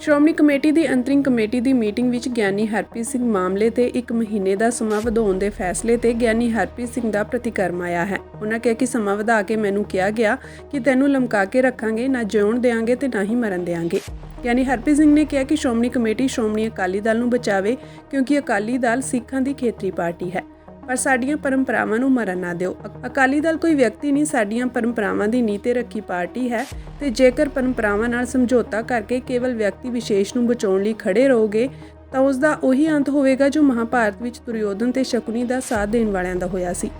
Shiromani committee ਦੀ ਅੰਤਰਿੰਗ committee ਦੀ ਮੀਟਿੰਗ ਵਿੱਚ ਗਿਆਨੀ ਹਰਪ੍ਰੀਤ ਸਿੰਘ ਮਾਮਲੇ ਤੇ ਇੱਕ ਮਹੀਨੇ ਦਾ ਸਮਾਂ ਵਧਾਉਣ ਦੇ ਫੈਸਲੇ ਤੇ ਗਿਆਨੀ ਹਰਪ੍ਰੀਤ ਸਿੰਘ ਦਾ ਪ੍ਰਤੀਕਰਮ ਆਇਆ ਹੈ। ਉਹਨਾਂ ਕਿਹਾ ਕਿ ਸਮਾਂ ਵਧਾ ਕੇ ਮੈਨੂੰ ਕਿਹਾ ਗਿਆ ਕਿ ਤੈਨੂੰ ਲਮਕਾ ਕੇ ਰੱਖਾਂਗੇ, ਨਾ ਜਿਉਣ ਦੇਾਂਗੇ ਤੇ ਨਾ ਹੀ ਮਰਨ ਦੇਾਂਗੇ ਗਿਆਨੀ ਹਰਪ੍ਰੀਤ ਸਿੰਘ ਨੇ ਕਿਹਾ ਕਿ ਸ਼੍ਰੋਮਣੀ ਕਮੇਟੀ ਸ਼੍ਰੋਮਣੀ ਅਕਾਲੀ ਦਲ ਨੂੰ ਬਚਾਵੇ ਕਿਉਂਕਿ ਅਕਾਲੀ ਦਲ ਸਿੱਖਾਂ ਦੀ ਖੇਤਰੀ ਪਾਰਟੀ ਹੈ। ਪਰ ਸਾਡੀਆਂ ਪਰੰਪਰਾਵਾਂ ਨੂੰ ਮਰਨ ਨਾ ਦਿਓ। ਅਕਾਲੀ ਦਲ ਕੋਈ ਵਿਅਕਤੀ ਨਹੀਂ, ਸਾਡੀਆਂ ਪਰੰਪਰਾਵਾਂ ਦੀ ਨੀਤੇ ਰੱਖੀ ਪਾਰਟੀ ਹੈ ਤੇ ਜੇਕਰ ਪਰੰਪਰਾਵਾਂ ਨਾਲ ਸਮਝੌਤਾ ਕਰਕੇ ਕੇਵਲ ਵਿਅਕਤੀ ਵਿਸ਼ੇਸ਼ ਨੂੰ ਬਚਾਉਣ ਲਈ ਖੜੇ ਰਹੋਗੇ, ਤਾਂ ਉਸ ਦਾ ਉਹੀ ਅੰਤ ਹੋਵੇਗਾ ਜੋ ਮਹਾਭਾਰਤ ਵਿੱਚ ਦੁਰਯੋਧਨ ਤੇ ਸ਼ਕੁਨੀ ਦਾ ਸਾਥ ਦੇਣ ਵਾਲਿਆਂ ਦਾ ਹੋਇਆ ਸੀ।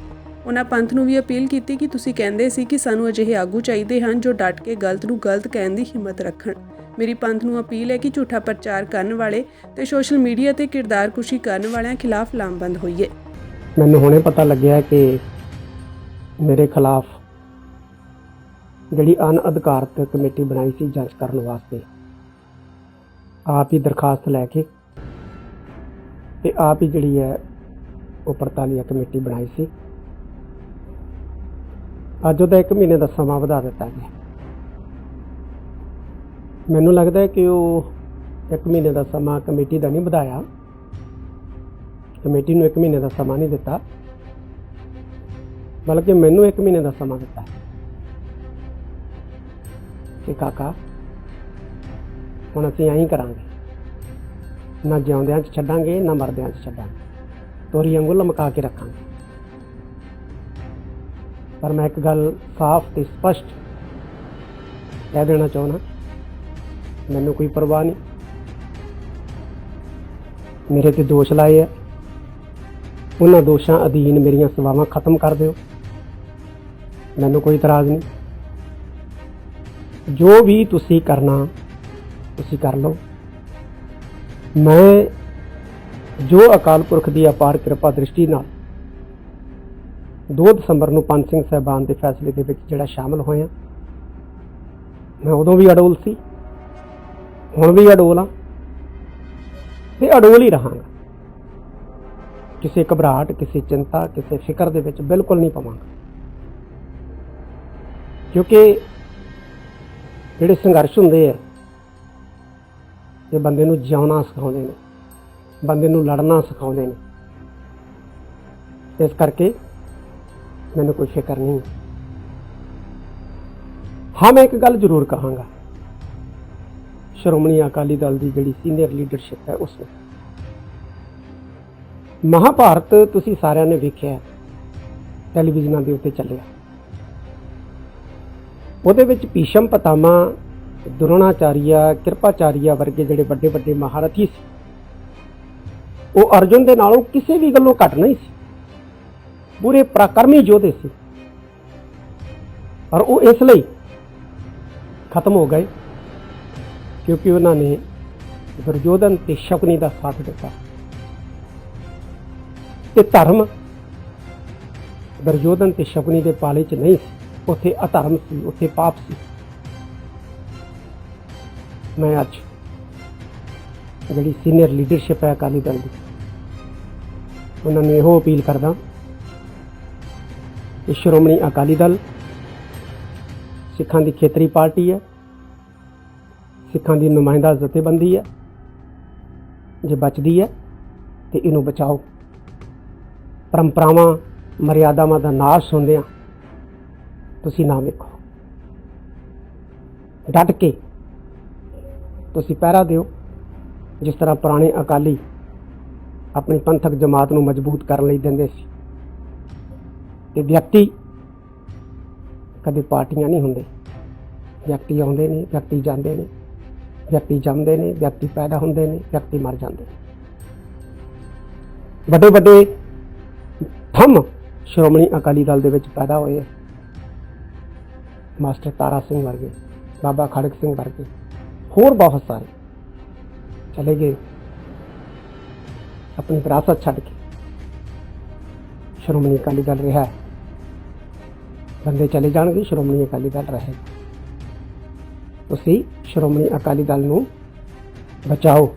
ਉਹਨਾਂ ਪੰਥ ਨੂੰ ਵੀ ਅਪੀਲ ਕੀਤੀ ਕਿ ਤੁਸੀਂ ਕਹਿੰਦੇ ਸੀ ਕਿ ਸਾਨੂੰ ਅਜਿਹੇ ਆਗੂ ਚਾਹੀਦੇ ਹਨ ਜੋ ਡਟ ਕੇ ਗਲਤ ਨੂੰ ਗਲਤ ਕਹਿਣ ਦੀ ਹਿੰਮਤ ਰੱਖਣ। ਮੇਰੀ ਪੰਥ ਨੂੰ ਅਪੀਲ ਹੈ ਕਿ ਝੂਠਾ ਪ੍ਰਚਾਰ ਕਰਨ ਵਾਲੇ ਤੇ ਸੋਸ਼ਲ ਮੀਡੀਆ ਤੇ ਕਿਰਦਾਰ ਕੁਸ਼ੀ ਕਰਨ ਵਾਲਿਆਂ ਖਿਲਾਫ ਲਾਮਬੰਦ ਹੋਈਏ। ਮੈਨੂੰ ਹੁਣੇ ਪਤਾ ਲੱਗਿਆ ਕਿ ਮੇਰੇ ਖਿਲਾਫ ਜਿਹੜੀ ਅਨਅਧਿਕਾਰਤ ਕਮੇਟੀ ਬਣਾਈ ਸੀ ਜਾਂਚ ਕਰਨ ਵਾਸਤੇ, ਆਪ ਹੀ ਦਰਖਾਸਤ ਲੈ ਕੇ ਤੇ ਆਪ ਹੀ ਜਿਹੜੀ ਹੈ ਉਹ ਪੜਤਾਲੀਆ ਕਮੇਟੀ ਬਣਾਈ ਸੀ। ਅੱਜ ਉਹਦਾ 1 ਮਹੀਨੇ ਦਾ ਸਮਾਂ ਵਧਾ ਦਿੱਤਾ ਗਿਆ ਮੈਨੂੰ ਲੱਗਦਾ ਹੈ ਕਿ ਉਹ 1 ਮਹੀਨੇ ਦਾ ਸਮਾਂ ਕਮੇਟੀ ਦਾ ਨਹੀਂ ਵਧਾਇਆ। ਕਮੇਟੀ ਨੂੰ 1 ਮਹੀਨੇ ਦਾ ਸਮਾਂ ਨਹੀਂ ਦਿੱਤਾ, ਬਲਕਿ ਮੈਨੂੰ 1 ਮਹੀਨੇ ਦਾ ਸਮਾਂ ਦਿੱਤਾ। ਕਿ ਕਾਕਾ, ਹੁਣ ਅਸੀਂ ਐਂ ਹੀ ਕਰਾਂਗੇ। ਨਾ ਜਿਉਂਦਿਆਂ 'ਚ ਛੱਡਾਂਗੇ, ਨਾ ਮਰਦਿਆਂ 'ਚ ਛੱਡਾਂਗੇ। ਤੋਰੀ ਵਾਂਗੂ ਲਮਕਾ ਕੇ ਰੱਖਾਂਗੇ। ਪਰ ਮੈਂ ਇੱਕ ਗੱਲ ਸਾਫ਼ ਤੇ ਸਪਸ਼ਟ ਕਹਿ ਦੇਣਾ ਚਾਹੁੰਦਾ, ਮੈਨੂੰ ਕੋਈ ਪਰਵਾਹ ਨਹੀਂ। ਮੇਰੇ ਤੇ ਦੋਸ਼ ਲਾਏ ਆ। ਉਹਨਾਂ ਦੋਸ਼ਾਂ ਅਧੀਨ ਮੇਰੀਆਂ ਸੇਵਾਵਾਂ ਖਤਮ ਕਰ ਦਿਓ। ਮੈਨੂੰ ਕੋਈ ਇਤਰਾਜ਼ ਨਹੀਂ। ਜੋ ਵੀ ਤੁਸੀਂ ਕਰਨਾ, ਤੁਸੀਂ ਕਰ ਲਓ। ਮੈਂ ਜੋ ਅਕਾਲ ਪੁਰਖ ਦੀ ਅਪਾਰ ਕਿਰਪਾ ਦ੍ਰਿਸ਼ਟੀ ਨਾਲ 2 ਦਸੰਬਰ ਨੂੰ ਪੰਜ ਸਿੰਘ ਸਾਹਿਬਾਨ ਦੇ ਫੈਸਲੇ ਦੇ ਵਿੱਚ ਜਿਹੜਾ ਸ਼ਾਮਲ ਹੋਇਆ, ਮੈਂ ਉਦੋਂ ਵੀ ਅਡੋਲ ਸੀ, ਹੁਣ ਵੀ ਅਡੋਲ ਹਾਂ ਤੇ ਅਡੋਲ ਹੀ ਰਹਾਂਗਾ। ਕਿਸੇ ਘਬਰਾਹਟ, ਕਿਸੇ ਚਿੰਤਾ, ਕਿਸੇ ਫਿਕਰ ਦੇ ਵਿੱਚ ਬਿਲਕੁਲ ਨਹੀਂ ਪਵਾਂਗਾ। ਕਿਉਂਕਿ ਜਿਹੜੇ ਸੰਘਰਸ਼ ਹੁੰਦੇ ਆ, ਇਹ ਬੰਦੇ ਨੂੰ ਜਿਉਣਾ ਸਿਖਾਉਂਦੇ ਨੇ, ਬੰਦੇ ਨੂੰ ਲੜਨਾ ਸਿਖਾਉਂਦੇ ਨੇ। ਇਸ ਕਰਕੇ ਮੈਨੂੰ ਕੋਈ ਫਿਕਰ ਨਹੀਂ। ਹਾਂ, ਮੈਂ ਇੱਕ ਗੱਲ ਜ਼ਰੂਰ ਕਹਾਂਗਾ। ਸ਼੍ਰੋਮਣੀ ਅਕਾਲੀ ਦਲ ਦੀ ਜਿਹੜੀ ਸੀਨੀਅਰ ਲੀਡਰਸ਼ਿਪ ਹੈ, ਉਸ ਨੂੰ ਮਹਾਭਾਰਤ ਤੁਸੀਂ ਸਾਰਿਆਂ ਨੇ ਵੇਖਿਆ ਟੈਲੀਵਿਜ਼ਨਾਂ ਦੇ ਉੱਤੇ ਚੱਲਿਆ। ਉਹਦੇ ਵਿੱਚ ਭੀਸ਼ਮ ਪਤਾਮਾ ਦੁਰੋਣਾਚਾਰੀਆ, ਕਿਰਪਾਚਾਰੀਆ ਵਰਗੇ ਜਿਹੜੇ ਵੱਡੇ ਵੱਡੇ ਮਹਾਰਥੀ ਸੀ, ਉਹ ਅਰਜੁਨ ਦੇ ਨਾਲੋਂ ਕਿਸੇ ਵੀ ਗੱਲੋਂ ਘੱਟ ਨਹੀਂ ਸੀ। ਪੂਰੇ ਪ੍ਰਾਕਰਮੀ ਯੋਧੇ ਸੀ। ਪਰ ਉਹ ਇਸ ਲਈ ਖਤਮ ਹੋ ਗਏ, ਕਿਉਂਕਿ ਉਹਨਾਂ ਨੇ ਦੁਰਯੋਧਨ ਤੇ ਸ਼ਕਨੀ ਦਾ ਸਾਥ ਦਿੱਤਾ। ਤੇ ਧਰਮ ਦੁਰਯੋਧਨ ਤੇ ਸ਼ਕੁਨੀ ਦੇ ਪਾਲੇ 'ਚ ਨਹੀਂ ਸੀ। ਉੱਥੇ ਅਧਰਮ ਸੀ, ਉੱਥੇ ਪਾਪ ਸੀ। ਮੈਂ ਅੱਜ ਜਿਹੜੀ ਸੀਨੀਅਰ ਲੀਡਰਸ਼ਿਪ ਹੈ ਅਕਾਲੀ ਦਲ ਦੀ, ਉਹਨਾਂ ਨੂੰ ਇਹੋ ਅਪੀਲ ਕਰਦਾ ਕਿ ਸ਼੍ਰੋਮਣੀ ਅਕਾਲੀ ਦਲ ਸਿੱਖਾਂ ਦੀ ਖੇਤਰੀ ਪਾਰਟੀ ਹੈ, ਸਿੱਖਾਂ ਦੀ ਨੁਮਾਇੰਦਾ ਜਥੇਬੰਦੀ ਹੈ, ਜੇ ਬਚਦੀ ਹੈ ਤੇ ਇਹਨੂੰ ਬਚਾਓ। ਪਰੰਪਰਾਵਾਂ, ਮਰਿਆਦਾਵਾਂ ਦਾ ਨਾਸ਼ ਹੁੰਦਿਆਂ ਤੁਸੀਂ ਨਾ ਵੇਖੋ। ਡਟ ਕੇ ਤੁਸੀਂ ਪਹਿਰਾ ਦਿਓ, ਜਿਸ ਤਰ੍ਹਾਂ ਪੁਰਾਣੇ ਅਕਾਲੀ ਆਪਣੀ ਪੰਥਕ ਜਮਾਤ ਨੂੰ ਮਜ਼ਬੂਤ ਕਰਨ ਲਈ ਦਿੰਦੇ ਸੀ। ਤੇ ਵਿਅਕਤੀ ਕਦੇ ਪਾਰਟੀਆਂ ਨਹੀਂ ਹੁੰਦੇ। ਵਿਅਕਤੀ ਆਉਂਦੇ ਨੇ, ਵਿਅਕਤੀ ਜਾਂਦੇ ਨੇ। ਵਿਅਕਤੀ ਜੰਮਦੇ ਨੇ, ਵਿਅਕਤੀ ਪੈਦਾ ਹੁੰਦੇ ਨੇ, ਵਿਅਕਤੀ ਮਰ ਜਾਂਦੇ ਨੇ। ਵੱਡੇ ਵੱਡੇ ਥੰਮ ਸ਼੍ਰੋਮਣੀ ਅਕਾਲੀ ਦਲ ਦੇ ਵਿੱਚ ਪੈਦਾ ਹੋਏ ਮਾਸਟਰ ਤਾਰਾ ਸਿੰਘ ਵਰਗੇ, ਬਾਬਾ ਖੜਕ ਸਿੰਘ ਵਰਗੇ, ਹੋਰ ਬਹੁਤ ਸਾਰੇ। ਚਲੇ ਗਏ। ਆਪਣੀ ਵਿਰਾਸਤ ਛੱਡ ਕੇ। ਸ਼੍ਰੋਮਣੀ ਅਕਾਲੀ ਦਲ ਰਿਹਾ ਬੰਦੇ ਚਲੇ ਜਾਣਗੇ, ਸ਼੍ਰੋਮਣੀ ਅਕਾਲੀ ਦਲ ਰਹੇ। ਤੁਸੀਂ ਸ਼੍ਰੋਮਣੀ ਅਕਾਲੀ ਦਲ ਨੂੰ ਬਚਾਓ।